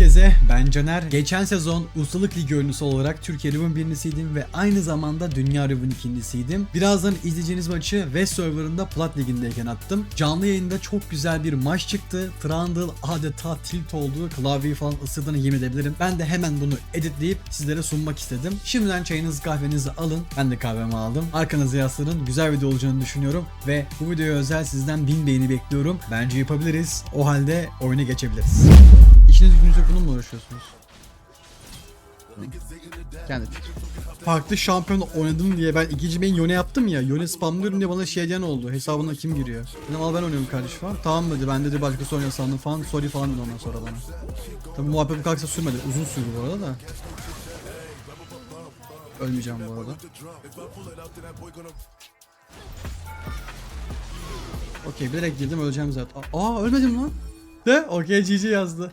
Herkese ben Caner. Geçen sezon Ustalık Ligi oyuncusu olarak Türkiye Ribbon birincisiydim ve aynı zamanda Dünya Ribbon ikincisiydim. Birazdan izleyeceğiniz maçı West Server'ında Plat Ligi'ndeyken attım. Canlı yayında çok güzel bir maç çıktı. Trundle adeta tilt oldu. Klavyeyi falan ısırdığını yemin edebilirim. Ben de hemen bunu editleyip sizlere sunmak istedim. Şimdiden çayınızı kahvenizi alın. Ben de kahvemi aldım. Arkanızı yaslanın. Güzel video olacağını düşünüyorum. Ve bu videoya özel sizden 1000 beğeni bekliyorum. Bence yapabiliriz. O halde oyuna geçebiliriz. İşiniz gücünüz yok bununla mı uğraşıyorsunuz? Kendi. Farklı şampiyon oynadım diye ben ikinci main Yone yaptım ya. Yone spamlıyorum diye bana şey diyen oldu. Hesabına kim giriyor? Dedim al ben oynuyorum kardeş falan. Tamam dedi ben dedi başkası oynuyor sandım falan. Sorry falan dedi ondan sonra bana. Tabi muhabbet bu kalksa sürmedi. Uzun sürdü bu arada da. Ölmeyeceğim bu arada. Okey bilerek girdim öleceğim zaten. Aa ölmedim lan. De okey GG yazdı.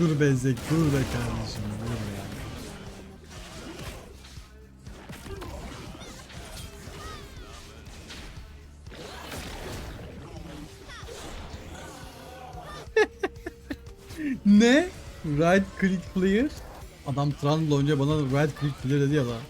Dur bezek, dur be kardeşim, dur ya. ne? Right click player? Adam Trundle önce bana right click player dedi ya lan.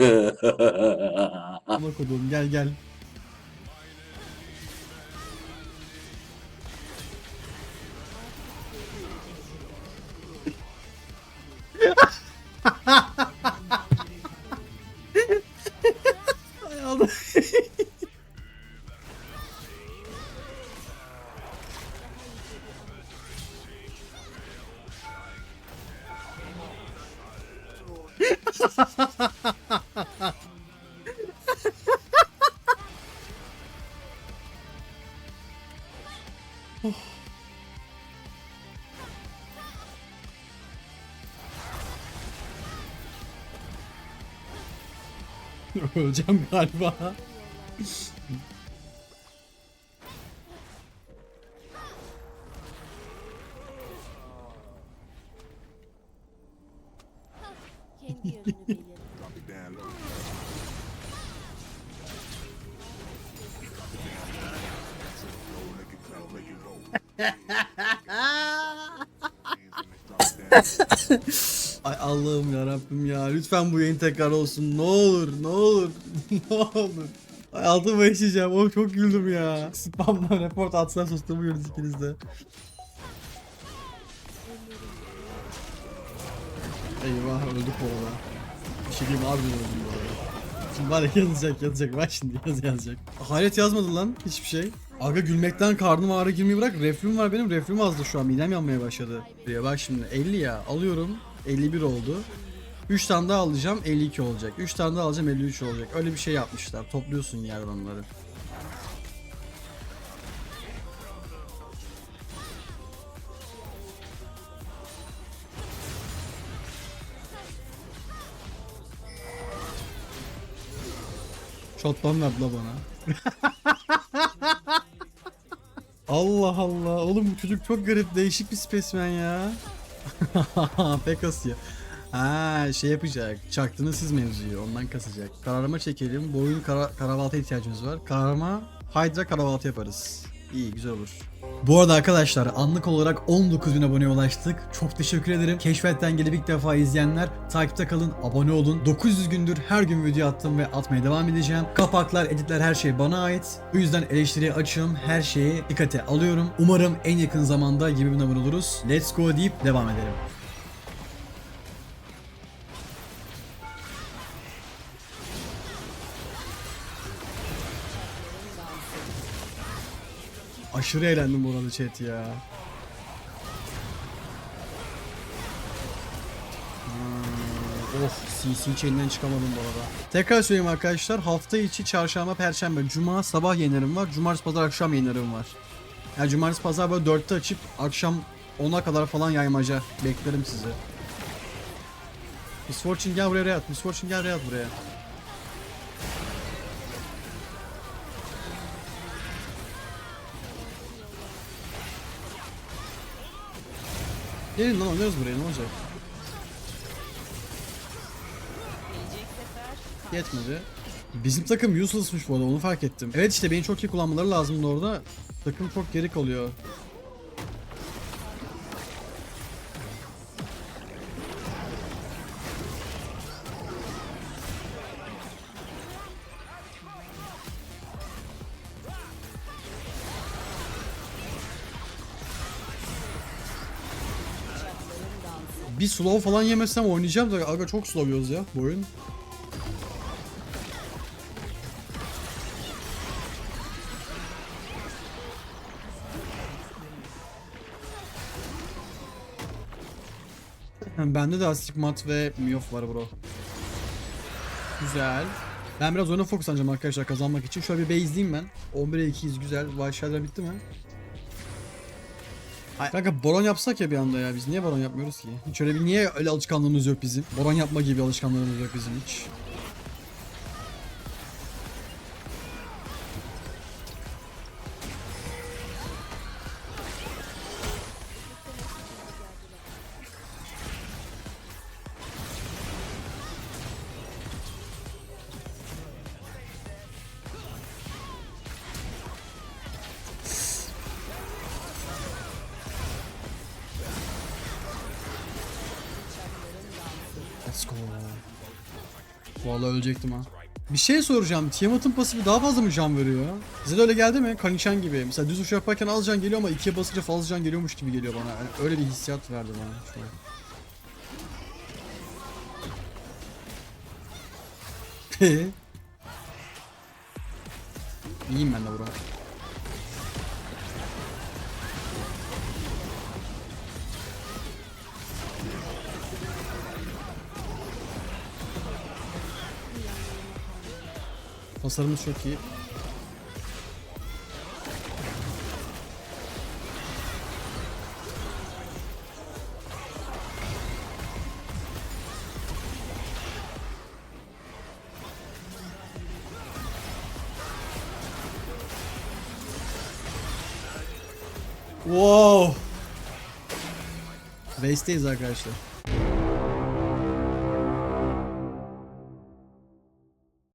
Ama kodum gel gel. Öleceğim galiba. Belir. Ay Allah'ım ya Rabbim ya. Lütfen bu yayın tekrar olsun. Ne olur, ne olur, ne olur. Ay altıma yaşayacağım. Oh çok güldüm ya. Spamdan report atsan susturmuyoruz ikiniz de. Eyvah öldük bu arada. Bir şey diyeyim abi öldüm bu arada. Şimdi var ya yazacak yazacak bak şimdi yaz yazacak. Hayret yazmadı lan hiçbir şey. Aga gülmekten karnım ağrı girmeyi bırak reflüm var benim reflüm azdı şu an midem yanmaya başladı. Ya bak şimdi 50 ya alıyorum 51 oldu. 3 tane daha alacağım 52 olacak. 3 tane daha alacağım 53 olacak. Öyle bir şey yapmışlar. Topluyorsun yerden onları. Shotgun verdi la bana. Allah Allah. Oğlum bu çocuk çok garip. Değişik bir spesmen ya. Pekas ya. Ha şey yapacak. Çaktınız siz mevzuyu. Ondan kasacak. Kararma çekelim. Bu oyun kara, karavalta ihtiyacımız var. Kararma Hydra karavaltı yaparız. İyi güzel olur. Bu arada arkadaşlar anlık olarak 19.000 aboneye ulaştık. Çok teşekkür ederim. Keşfetten gelip ilk defa izleyenler takipte kalın, abone olun. 900 gündür her gün video attım ve atmaya devam edeceğim. Kapaklar, editler her şey bana ait. Bu yüzden eleştiriye açığım, her şeyi dikkate alıyorum. Umarım en yakın zamanda 20.000 abone oluruz. Let's go deyip devam edelim. Aşırı eğlendim bu arada chat ya. Hmm, Oh CC chain'den çıkamadım bu arada. Tekrar söyleyeyim arkadaşlar hafta içi çarşamba perşembe cuma sabah yayınlarım var. Cumartesi pazar akşam yayınlarım var. Yani cumartesi pazar böyle 4'te açıp akşam 10'a kadar falan yaymaca. Beklerim sizi. Miss Fortune gel buraya Reyat. Miss Fortune gel Reyat buraya. Gelin lan oynarız buraya ne olacak? Yetmedi. Bizim takım useless'mış bu arada onu fark ettim. Evet işte beni çok iyi kullanmaları lazımdı orada. Takım çok geri kalıyor. Bir slow falan yemesem oynayacağım da aga çok slow yiyoruz ya bu oyun. Bende de astigmat ve miof var bro. Güzel. Ben biraz oyuna fokuslanacağım arkadaşlar kazanmak için. Şöyle bir base'leyeyim ben. 11'e 2'yiz güzel. Vahşiler bitti mi? Ay, Kanka baron yapsak ya bir anda ya biz niye baron yapmıyoruz ki? Hiç öyle bir niye öyle alışkanlığımız yok bizim? Baron yapma gibi alışkanlığımız yok bizim hiç. Vallahi ölecektim ha. Bir şey soracağım. Tiamat'ın pasifi daha fazla mı can veriyor? Size de öyle geldi mi? Kanishan gibi. Mesela düz uç yaparken az can geliyor ama ikiye basınca fazla can geliyormuş gibi geliyor bana. Yani öyle bir hissiyat verdi bana. Şu. İyiyim ben de bro. Tasarımımız çok iyi. Wow. Base'teyiz arkadaşlar.